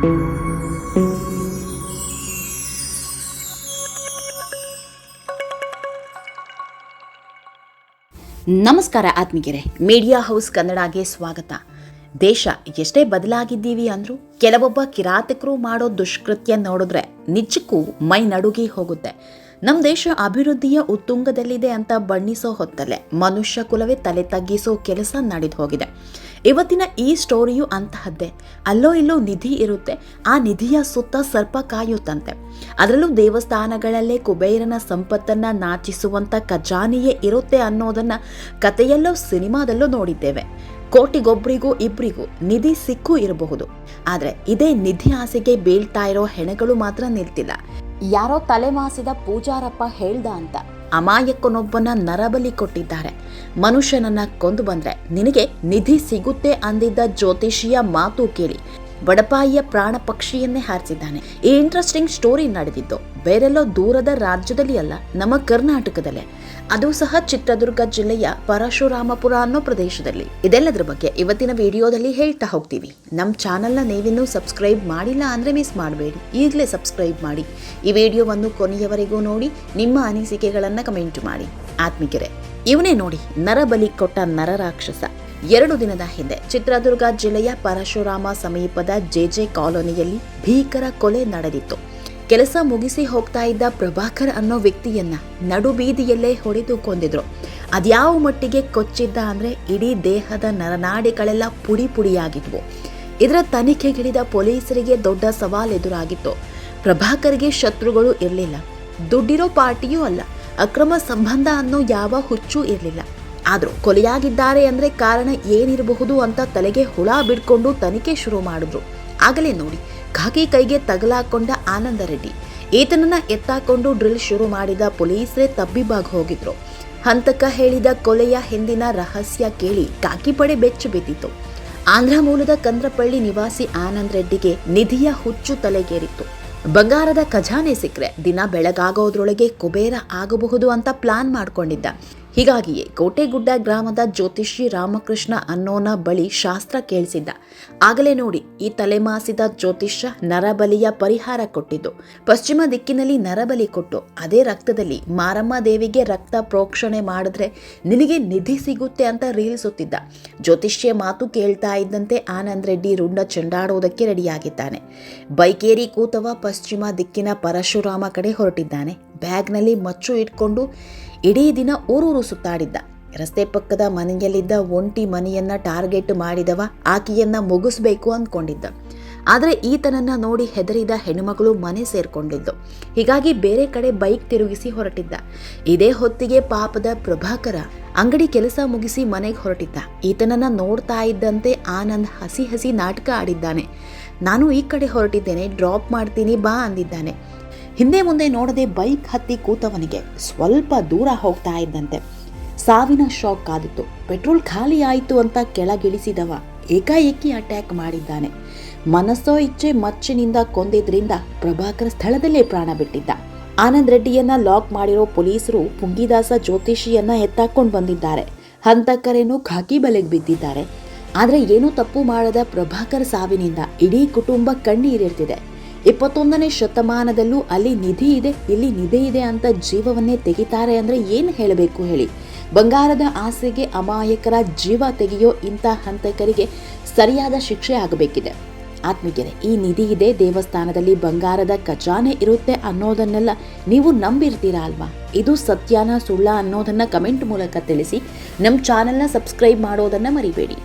ನಮಸ್ಕಾರ ಆತ್ಮೀಗೆರೆ media house ಕನ್ನಡಗೆ ಸ್ವಾಗತ. ದೇಶ ಎಷ್ಟೇ ಬದಲಾಗಿದ್ದೀವಿ ಅಂದ್ರೂ ಕೆಲವೊಬ್ಬ ಕಿರಾತಕರು ಮಾಡೋ ದುಷ್ಕೃತ್ಯ ನೋಡಿದ್ರೆ ನಿಜಕ್ಕೂ ಮೈ ನಡುಗಿ ಹೋಗುತ್ತೆ. ನಮ್ಮ ದೇಶ ಅಭಿವೃದ್ಧಿಯ ಉತ್ತುಂಗದಲ್ಲಿದೆ ಅಂತ ಬಣ್ಣಿಸೋ ಹೊತ್ತಲ್ಲೇ ಮನುಷ್ಯ ಕುಲವೇ ತಲೆ ತಗ್ಗಿಸೋ ಕೆಲಸ ನಡೆದು ಹೋಗಿದೆ. ಇವತ್ತಿನ ಈ ಸ್ಟೋರಿಯು ಅಂತಹದ್ದೇ. ಅಲ್ಲೋ ಇಲ್ಲೋ ನಿಧಿ ಇರುತ್ತೆ. ಆ ನಿಧಿಯ ಸುತ್ತ ಸರ್ಪ ಕಾಯುತ್ತಂತೆ. ಅದರಲ್ಲೂ ದೇವಸ್ಥಾನಗಳಲ್ಲೇ ಕುಬೇರನ ಸಂಪತ್ತನ್ನ ನಾಚಿಸುವಂತ ಖಜಾನೆಯೇ ಇರುತ್ತೆ ಅನ್ನೋದನ್ನ ಕಥೆಯಲ್ಲೋ ಸಿನಿಮಾದಲ್ಲೂ ನೋಡಿದ್ದೇವೆ. ಕೋಟಿಗೊಬ್ಬರಿಗೂ ಇಬ್ಬರಿಗೂ ನಿಧಿ ಸಿಕ್ಕು ಇರಬಹುದು. ಆದರೆ ಇದೇ ನಿಧಿ ಆಸೆಗೆ ಬೀಳ್ತಾ ಇರೋ ಹೆಣಗಳು ಮಾತ್ರ ನಿಲ್ತಿಲ್ಲ. ಯಾರೋ ತಲೆಮಾಸಿದ ಪೂಜಾರಪ್ಪ ಹೇಳ್ದ ಅಂತ. ಅಮಾಯಕನೊಬ್ಬನ ನರಬಲಿ ಕೊಟ್ಟಿದ್ದಾರೆ. ಮನುಷ್ಯನನ್ನ ಕೊಂದು ಬಂದ್ರೆ ನಿನಗೆ ನಿಧಿ ಸಿಗುತ್ತೆ ಅಂದಿದ್ದ ಜ್ಯೋತಿಷಿಯ ಮಾತು ಕೇಳಿ. ಬಡಪಾಯಿಯ ಪ್ರಾಣ ಪಕ್ಷಿಯನ್ನೇ ಹಾರಿಸಿದ್ದಾನೆ. ಈ ಇಂಟ್ರೆಸ್ಟಿಂಗ್ ಸ್ಟೋರಿ ನಡೆದಿದ್ದು ಬೇರೆಲ್ಲೋ ದೂರದ ರಾಜ್ಯದಲ್ಲಿ ಅಲ್ಲ, ನಮ್ಮ ಕರ್ನಾಟಕದಲ್ಲೇ. ಅದು ಸಹ ಚಿತ್ರದುರ್ಗ ಜಿಲ್ಲೆಯ ಪರಶುರಾಮಪುರ ಅನ್ನೋ ಪ್ರದೇಶದಲ್ಲಿ. ಇದೆಲ್ಲದರ ಬಗ್ಗೆ ಇವತ್ತಿನ ವಿಡಿಯೋದಲ್ಲಿ ಹೇಳ್ತಾ ಹೋಗ್ತೀವಿ. ನಮ್ಮ ಚಾನಲ್ನ ನೀವಿನ್ನೂ ಸಬ್ಸ್ಕ್ರೈಬ್ ಮಾಡಿಲ್ಲ ಅಂದರೆ ಮಿಸ್ ಮಾಡಬೇಡಿ. ಈಗಲೇ ಸಬ್ಸ್ಕ್ರೈಬ್ ಮಾಡಿ. ಈ ವಿಡಿಯೋವನ್ನು ಕೊನೆಯವರೆಗೂ ನೋಡಿ, ನಿಮ್ಮ ಅನಿಸಿಕೆಗಳನ್ನು ಕಮೆಂಟ್ ಮಾಡಿ. ಆತ್ಮಿಕರೆ, ಇವನೇ ನೋಡಿ ನರಬಲಿ ಕೊಟ್ಟ ನರರಾಕ್ಷಸ ಎರಡು ದಿನದ ಹಿಂದೆ ಚಿತ್ರದುರ್ಗ ಜಿಲ್ಲೆಯ ಪರಶುರಾಮ ಸಮೀಪದ ಜೆಜೆ ಕಾಲೋನಿಯಲ್ಲಿ ಭೀಕರ ಕೊಲೆ ನಡೆದಿತ್ತು. ಕೆಲಸ ಮುಗಿಸಿ ಹೋಗ್ತಾ ಇದ್ದ ಪ್ರಭಾಕರ್ ಅನ್ನೋ ವ್ಯಕ್ತಿಯನ್ನ ನಡು ಬೀದಿಯಲ್ಲೇ ಹೊಡೆದು ಕೊಂದಿದ್ರು ಅದ್ಯಾವ ಮಟ್ಟಿಗೆ ಕೊಚ್ಚಿದ್ದ ಅಂದ್ರೆ ಇಡೀ ದೇಹದ ನರನಾಡಿಗಳೆಲ್ಲ ಪುಡಿ ಪುಡಿಯಾಗಿದ್ವು. ಇದರ ತನಿಖೆಗಿಳಿದ ಪೊಲೀಸರಿಗೆ ದೊಡ್ಡ ಸವಾಲ್ ಎದುರಾಗಿತ್ತು. ಪ್ರಭಾಕರ್ಗೆ ಶತ್ರುಗಳು ಇರಲಿಲ್ಲ. ದುಡ್ಡಿರೋ ಪಾರ್ಟಿಯೂ ಅಲ್ಲ. ಅಕ್ರಮ ಸಂಬಂಧ ಅನ್ನೋ ಯಾವ ಹುಚ್ಚೂ ಇರಲಿಲ್ಲ. ಆದ್ರೂ ಕೊಲೆಯಾಗಿದ್ದಾರೆ ಅಂದ್ರೆ ಕಾರಣ ಏನಿರಬಹುದು ಅಂತ ತಲೆಗೆ ಹುಳ ಬಿಡ್ಕೊಂಡು ತನಿಖೆ ಶುರು ಮಾಡಿದ್ರು. ಆಗಲೇ ನೋಡಿ ಖಾಕಿ ಕೈಗೆ ತಗಲಾಕೊಂಡ ಆನಂದ ರೆಡ್ಡಿ. ಈತನನ್ನ ಎತ್ತಾಕೊಂಡು ಡ್ರಿಲ್ ಶುರು ಮಾಡಿದ ಪೊಲೀಸರೇ ತಬ್ಬಿಬಾಗ್ ಹೋಗಿದ್ರು. ಹಂತಕ ಹೇಳಿದ ಕೊಲೆಯ ಹಿಂದಿನ ರಹಸ್ಯ ಕೇಳಿ ಖಾಕಿ ಪಡೆ ಬೆಚ್ಚು ಬಿದ್ದಿತ್ತು. ಆಂಧ್ರ ಮೂಲದ ಕಂದ್ರಪಳ್ಳಿ ನಿವಾಸಿ ಆನಂದ್ ರೆಡ್ಡಿಗೆ ನಿಧಿಯ ಹುಚ್ಚು ತಲೆಗೇರಿತ್ತು. ಬಂಗಾರದ ಖಜಾನೆ ಸಿಕ್ಕರೆ ದಿನ ಬೆಳಗಾಗೋದ್ರೊಳಗೆ ಕುಬೇರ ಆಗಬಹುದು ಅಂತ ಪ್ಲಾನ್ ಮಾಡ್ಕೊಂಡಿದ್ದ. ಹೀಗಾಗಿಯೇ ಕೋಟೆಗುಡ್ಡ ಗ್ರಾಮದ ಜ್ಯೋತಿಷಿ ರಾಮಕೃಷ್ಣ ಅನ್ನೋನ ಬಳಿ ಶಾಸ್ತ್ರ ಕೇಳಿಸಿದ್ದ. ಆಗಲೇ ನೋಡಿ, ಈ ತಲೆಮಾಸಿದ ಜ್ಯೋತಿಷ್ಯ ನರಬಲಿಯ ಪರಿಹಾರ ಕೊಟ್ಟಿದ್ದು. ಪಶ್ಚಿಮ ದಿಕ್ಕಿನಲ್ಲಿ ನರಬಲಿ ಕೊಟ್ಟು, ಅದೇ ರಕ್ತದಲ್ಲಿ ಮಾರಮ್ಮ ದೇವಿಗೆ ರಕ್ತ ಪ್ರೋಕ್ಷಣೆ ಮಾಡಿದ್ರೆ ನಿನಗೆ ನಿಧಿ ಸಿಗುತ್ತೆ ಅಂತ ರೀಲ್ಸುತ್ತಿದ್ದ. ಜ್ಯೋತಿಷ್ಯ ಮಾತು ಕೇಳ್ತಾ ಇದ್ದಂತೆ ಆನಂದ್ ರೆಡ್ಡಿ ರುಂಡ ಚೆಂಡಾಡುವುದಕ್ಕೆ ರೆಡಿಯಾಗಿದ್ದಾನೆ. ಬೈಕೇರಿ ಕೂತವ ಪಶ್ಚಿಮ ದಿಕ್ಕಿನ ಪರಶುರಾಮ ಕಡೆ ಹೊರಟಿದ್ದಾನೆ. ಬ್ಯಾಗ್ನಲ್ಲಿ ಮಚ್ಚು ಇಟ್ಕೊಂಡು ಇಡೀ ದಿನ ಊರೂರು ಸುತ್ತಾಡಿದ್ದ. ರಸ್ತೆ ಪಕ್ಕದ ಮನೆಯಲ್ಲಿದ್ದ ಒಂಟಿ ಮನೆಯನ್ನ ಟಾರ್ಗೆಟ್ ಮಾಡಿದವ ಆಕೆಯನ್ನ ಮುಗಿಸ್ಬೇಕು ಅಂದ್ಕೊಂಡಿದ್ದ ಆದರೆ ಈತನನ್ನ ನೋಡಿ ಹೆದರಿದ ಹೆಣ್ಣುಮಗಳು ಮನೆ ಸೇರ್ಕೊಂಡಿದ್ದು. ಹೀಗಾಗಿ ಬೇರೆ ಕಡೆ ಬೈಕ್ ತಿರುಗಿಸಿ ಹೊರಟಿದ್ದ. ಇದೇ ಹೊತ್ತಿಗೆ ಪಾಪದ ಪ್ರಭಾಕರ ಅಂಗಡಿ ಕೆಲಸ ಮುಗಿಸಿ ಮನೆಗೆ ಹೊರಟಿದ್ದ. ಈತನನ್ನ ನೋಡ್ತಾ ಇದ್ದಂತೆ ಆನಂದ್ ಹಸಿ ಹಸಿ ನಾಟಕ ಆಡಿದ್ದಾನೆ. ನಾನು ಈ ಕಡೆ ಹೊರಟಿದ್ದೇನೆ, ಡ್ರಾಪ್ ಮಾಡ್ತೀನಿ, ಬಾ ಅಂದಿದ್ದಾನೆ. ಹಿಂದೆ ಮುಂದೆ ನೋಡದೆ ಬೈಕ್ ಹತ್ತಿ ಕೂತವನಿಗೆ ಸ್ವಲ್ಪ ದೂರ ಹೋಗ್ತಾ ಇದ್ದಂತೆ. ಸಾವಿನ ಶಾಕ್ ಆದಿತ್ತು ಪೆಟ್ರೋಲ್ ಖಾಲಿ ಆಯಿತು ಅಂತ ಕೆಳಗಿಳಿಸಿದವ ಏಕಾಏಕಿ ಅಟ್ಯಾಕ್ ಮಾಡಿದ್ದಾನೆ. ಮನಸ್ಸೋ ಇಚ್ಛೆ ಮಚ್ಚಿನಿಂದ ಕೊಂದಿದ್ರಿಂದ ಪ್ರಭಾಕರ್ ಸ್ಥಳದಲ್ಲೇ ಪ್ರಾಣ ಬಿಟ್ಟಿದ್ದ. ಆನಂದ್ ರೆಡ್ಡಿಯನ್ನ ಲಾಕ್ ಮಾಡಿರೋ ಪೊಲೀಸರು ಪುಂಗಿದಾಸ ಜ್ಯೋತಿಷಿಯನ್ನ ಎತ್ತಾಕೊಂಡು ಬಂದಿದ್ದಾರೆ. ಹಂತಕರೇನು ಖಾಕಿ ಬಲೆಗೆ ಬಿದ್ದಿದ್ದಾರೆ. ಆದರೆ ಏನೂ ತಪ್ಪು ಮಾಡದ ಪ್ರಭಾಕರ್ ಸಾವಿನಿಂದ ಇಡೀ ಕುಟುಂಬ ಕಣ್ಣೀರಿರ್ತಿದೆ. ಇಪ್ಪತ್ತೊಂದನೇ ಶತಮಾನದಲ್ಲೂ ಅಲ್ಲಿ ನಿಧಿ ಇದೆ, ಇಲ್ಲಿ ನಿಧಿ ಇದೆ ಅಂತ ಜೀವವನ್ನೇ ತೆಗಿತಾರೆ ಅಂದರೆ ಏನು ಹೇಳಬೇಕು ಹೇಳಿ? ಬಂಗಾರದ ಆಸೆಗೆ ಅಮಾಯಕರ ಜೀವ ತೆಗೆಯೋ ಇಂಥ ಹಂತಕರಿಗೆ ಸರಿಯಾದ ಶಿಕ್ಷೆ ಆಗಬೇಕಿದೆ. ಆತ್ಮೀಯರೇ, ಈ ನಿಧಿ ಇದೆ, ದೇವಸ್ಥಾನದಲ್ಲಿ ಬಂಗಾರದ ಖಜಾನೆ ಇರುತ್ತೆ ಅನ್ನೋದನ್ನೆಲ್ಲ ನೀವು ನಂಬಿರ್ತೀರಾ ಅಲ್ವಾ? ಇದು ಸತ್ಯನ ಸುಳ್ಳ ಅನ್ನೋದನ್ನು ಕಮೆಂಟ್ ಮೂಲಕ ತಿಳಿಸಿ ನಮ್ಮ ಚಾನೆಲ್ನ ಸಬ್ಸ್ಕ್ರೈಬ್ ಮಾಡೋದನ್ನು ಮರಿಬೇಡಿ.